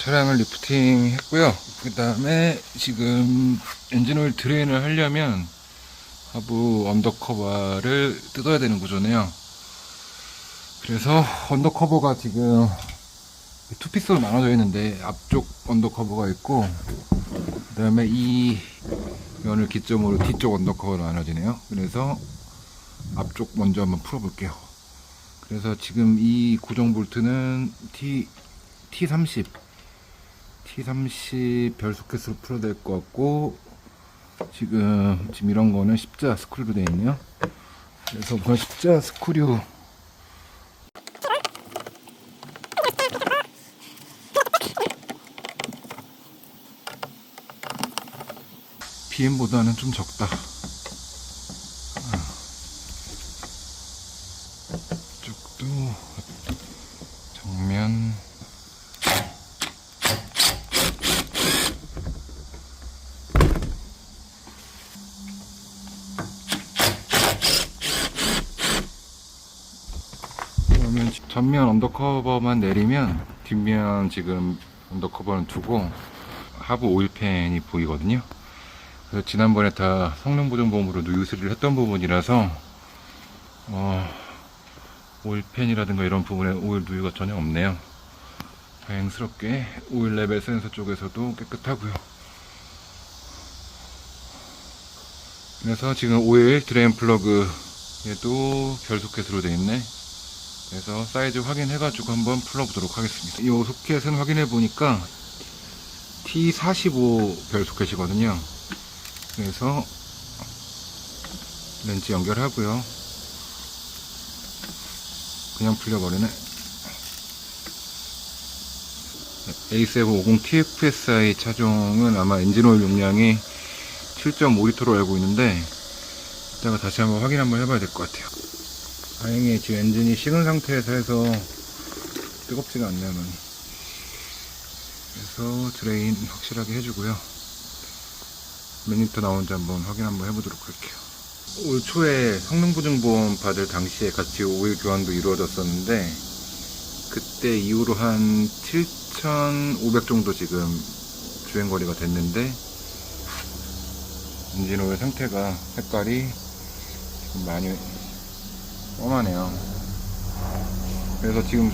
차량을 리프팅 했고요. 그 다음에 지금 엔진오일 드레인을 하려면 하부 언더커버를 뜯어야 되는 구조네요. 그래서 언더커버가 지금 투피스로 나눠져 있는데 앞쪽 언더커버가 있고 그 다음에 이 면을 기점으로 뒤쪽 언더커버로 나눠지네요. 그래서 앞쪽 먼저 한번 풀어볼게요. 그래서 지금 이 구정 볼트는 T, T30 T30 별 소켓으로 풀어야 될 것 같고 지금 지금 이런 거는 십자 스크류로 되어 있네요. 그래서 우선 십자 스크류 BM보다는 좀 적다. 이쪽도 정면 그러면 전면 언더커버만 내리면 뒷면 지금 언더커버는 두고 하부 오일팬이 보이거든요. 그래서 지난번에 다 성능 보정보험으로 누유 수리를 했던 부분이라서 어, 오일팬이라든가 이런 부분에 오일 누유가 전혀 없네요. 다행스럽게 오일 레벨 센서 쪽에서도 깨끗하고요. 그래서 지금 오일 드레인 플러그 얘도 별 소켓으로 되어 있네. 그래서 사이즈 확인해가지고 한번 풀어보도록 하겠습니다. 이 소켓은 확인해 보니까 T45 별 소켓이거든요. 그래서 렌즈 연결하고요. 그냥 풀려버리네. A750 TFSI 차종은 아마 엔진오일 용량이 7.5리터로 알고 있는데 이따가 다시 한번 확인 한번 해봐야 될 것 같아요. 다행히 지금 엔진이 식은 상태에서 해서 뜨겁지가 않네요. 많이. 그래서 드레인 확실하게 해주고요. 몇 리터 나오는지 한번 확인 한번 해보도록 할게요. 올 초에 성능보증보험 받을 당시에 같이 오일 교환도 이루어졌었는데 그때 이후로 한 7,500 정도 지금 주행거리가 됐는데 엔진오일 상태가 색깔이 지금 많이 뻔하네요. 그래서 지금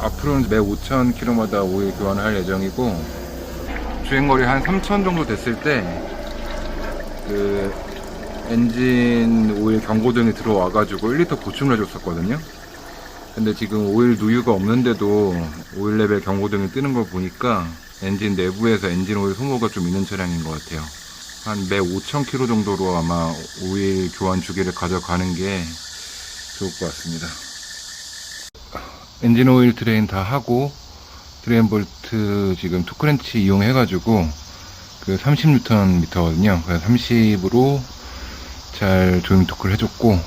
앞으로는 매 5,000km마다 오일 교환을 할 예정이고 주행거리 한 3,000 정도 됐을 때 그 엔진 오일 경고등이 들어와가지고 1리터 보충을 해줬었거든요. 근데 지금 오일 누유가 없는데도 오일 레벨 경고등이 뜨는 걸 보니까 엔진 내부에서 엔진 오일 소모가 좀 있는 차량인 것 같아요. 한 매 5,000km 정도로 아마 오일 교환 주기를 가져가는 게 좋을 것 같습니다. 엔진 오일 드레인 다 하고 드레인 볼트 지금 투크렌치 이용해 가지고 그 30Nm거든요. 그래서 30으로 잘 조임 토크를 해줬고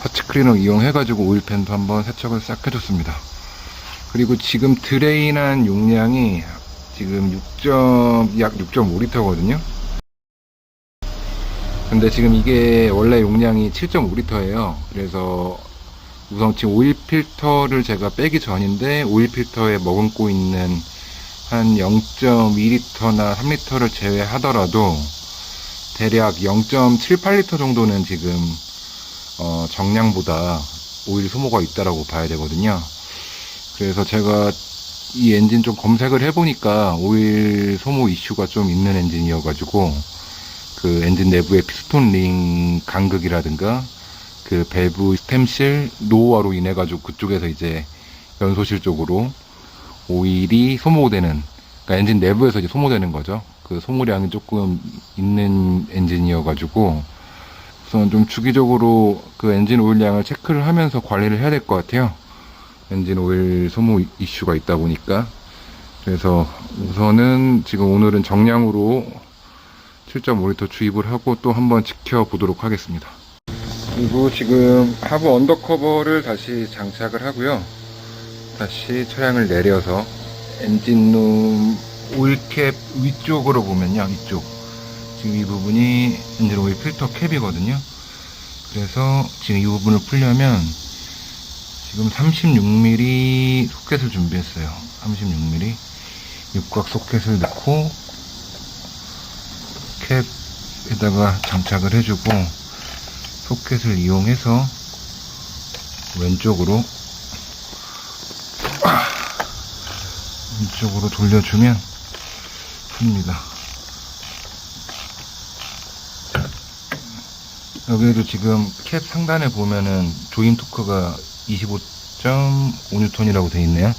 터치 클리너 이용해 가지고 오일팬도 한번 세척을 싹 해줬습니다. 그리고 지금 드레인한 용량이 지금 6. 약 6.5리터거든요. 근데 지금 이게 원래 용량이 7.5리터예요. 그래서 우선 지금 오일 필터를 제가 빼기 전인데 오일 필터에 머금고 있는 한 0.2리터나 3리터를 제외하더라도 대략 0.78리터 정도는 지금 어, 정량보다 오일 소모가 있다라고 봐야 되거든요. 그래서 제가 이 엔진 좀 검색을 해보니까 오일 소모 이슈가 좀 있는 엔진이어가지고 그 엔진 내부의 피스톤 링 간극이라든가 그 밸브 스템실 노후화로 인해 가지고 그쪽에서 이제 연소실 쪽으로 오일이 소모되는 그러니까 엔진 내부에서 이제 소모되는 거죠. 그 소모량이 조금 있는 엔진이어 가지고 우선 좀 주기적으로 그 엔진 오일량을 체크를 하면서 관리를 해야 될 것 같아요. 엔진 오일 소모 이슈가 있다 보니까 그래서 우선은 지금 오늘은 정량으로 7.5리터 주입을 하고 또 한번 지켜보도록 하겠습니다. 그리고 지금 하부 언더커버를 다시 장착을 하고요. 다시 차량을 내려서 엔진룸 오일캡 위쪽으로 보면요. 이쪽. 지금 이 부분이 엔진 오일 필터 캡이거든요. 그래서 지금 이 부분을 풀려면 지금 36mm 소켓을 준비했어요. 36mm. 육각 소켓을 넣고 캡에다가 장착을 해주고 소켓을 이용해서 왼쪽으로 왼쪽으로 돌려주면 풉니다. 여기에도 지금 캡 상단에 보면은 조임 토크가 25.5N이라고 되어 있네요.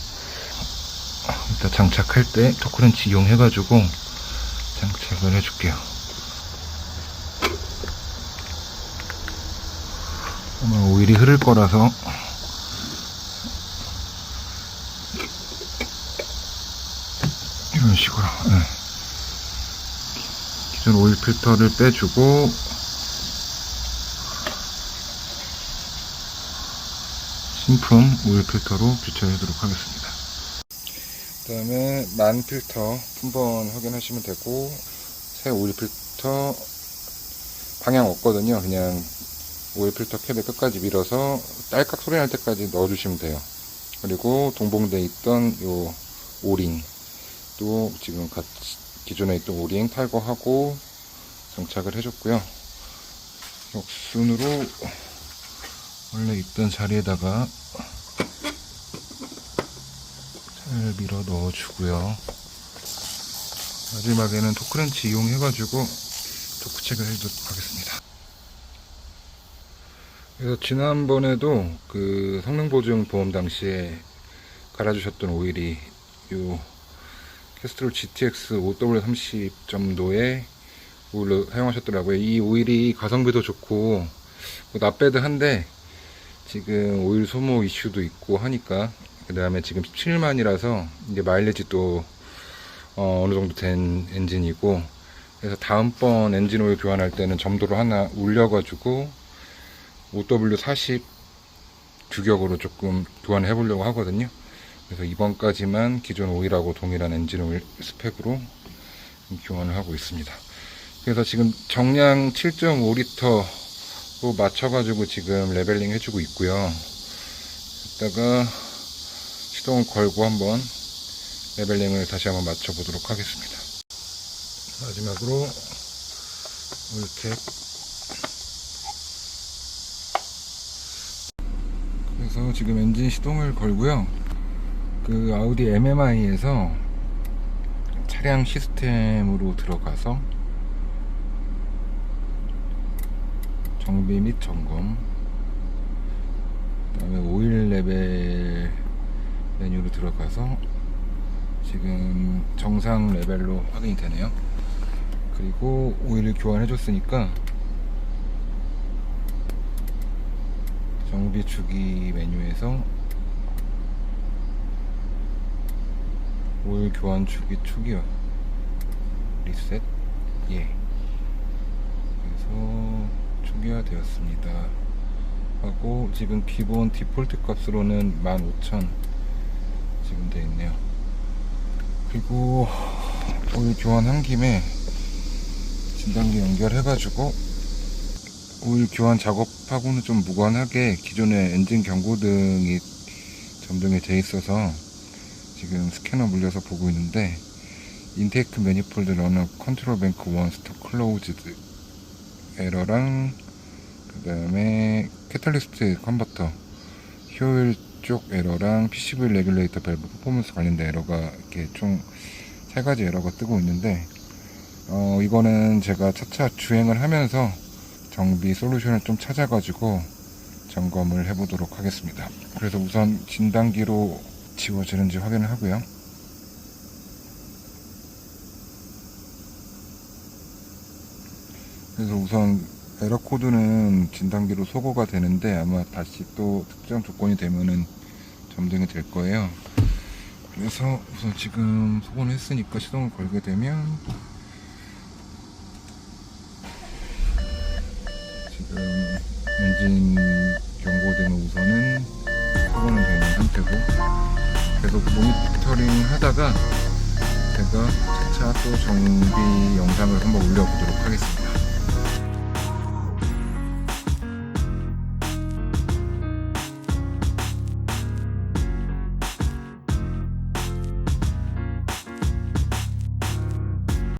일단 장착할 때 토크렌치 이용해 가지고 장착을 해줄게요. 아마 오일이 흐를 거라서 이런 식으로 예. 기존 오일 필터를 빼주고 신품 오일 필터로 교체해 주도록 하겠습니다. 그 다음에 만 필터 한번 확인하시면 되고 새 오일 필터 방향 없거든요. 그냥 오일 필터 캡에 끝까지 밀어서 딸깍 소리 날 때까지 넣어주시면 돼요. 그리고 동봉돼 있던 요 오링 또 지금 같이 기존에 있던 오링 탈거하고 장착을 해줬고요. 역순으로 원래 있던 자리에다가 잘 밀어 넣어주고요. 마지막에는 토크렌치 이용해가지고 토크체크를 해도록 하겠습니다. 그래서 지난번에도 그 성능 보증 보험 당시에 갈아주셨던 오일이 요 캐스트롤 GTX 5W30 정도의 오일로 사용하셨더라고요. 이 오일이 가성비도 좋고 뭐 납배드 한데 지금 오일 소모 이슈도 있고 하니까 그 다음에 지금 17만이라서 이제 마일리지도 어, 어느 정도 된 엔진이고 그래서 다음번 엔진 오일 교환할 때는 점도를 하나 올려가지고 5W40 규격으로 조금 교환해 보려고 하거든요. 그래서 이번까지만 기존 오일하고 동일한 엔진 오일 스펙으로 교환을 하고 있습니다. 그래서 지금 정량 7.5리터로 맞춰가지고 지금 레벨링 해주고 있고요. 이따가 시동을 걸고 한번 레벨링을 다시 한번 맞춰보도록 하겠습니다. 마지막으로 오일캡 그래서 지금 엔진 시동을 걸고요. 그 아우디 MMI에서 차량 시스템으로 들어가서 정비 및 점검 그 다음에 오일 레벨 메뉴로 들어가서 지금 정상 레벨로 확인이 되네요 그리고 오일을 교환해 줬으니까 정비 주기 메뉴에서 오일 교환 주기 초기화 리셋. 예. 그래서 초기화 되었습니다. 하고 지금 기본 디폴트 값으로는 15,000 지금 돼 있네요. 그리고 오일 교환한 김에 진단기 연결해 가지고 오일 교환 작업하고는 좀 무관하게 기존의 엔진 경고등이 점등이 돼 있어서 지금 스캐너 물려서 보고 있는데 인테이크 매니폴드 러너 컨트롤 뱅크 원 스톱 클로우즈드 에러랑 그 다음에 캐탈리스트 컨버터 효율 쪽 에러랑 PCV 레귤레이터 밸브 퍼포먼스 관련된 에러가 이렇게 총 세 가지 에러가 뜨고 있는데 어 이거는 제가 차차 주행을 하면서 정비 솔루션을 좀 찾아가지고 점검을 해보도록 하겠습니다. 그래서 우선 진단기로 지워지는지 확인을 하고요. 그래서 우선 에러 코드는 진단기로 소거가 되는데 아마 다시 또 특정 조건이 되면은 점등이 될 거예요. 그래서 우선 지금 소거를 했으니까 시동을 걸게 되면 지금 엔진 경고등은 우선은 소거는 되는 상태고 계속 모니터링 하다가 제가 차차 또 정비 영상을 한번 올려보도록 하겠습니다.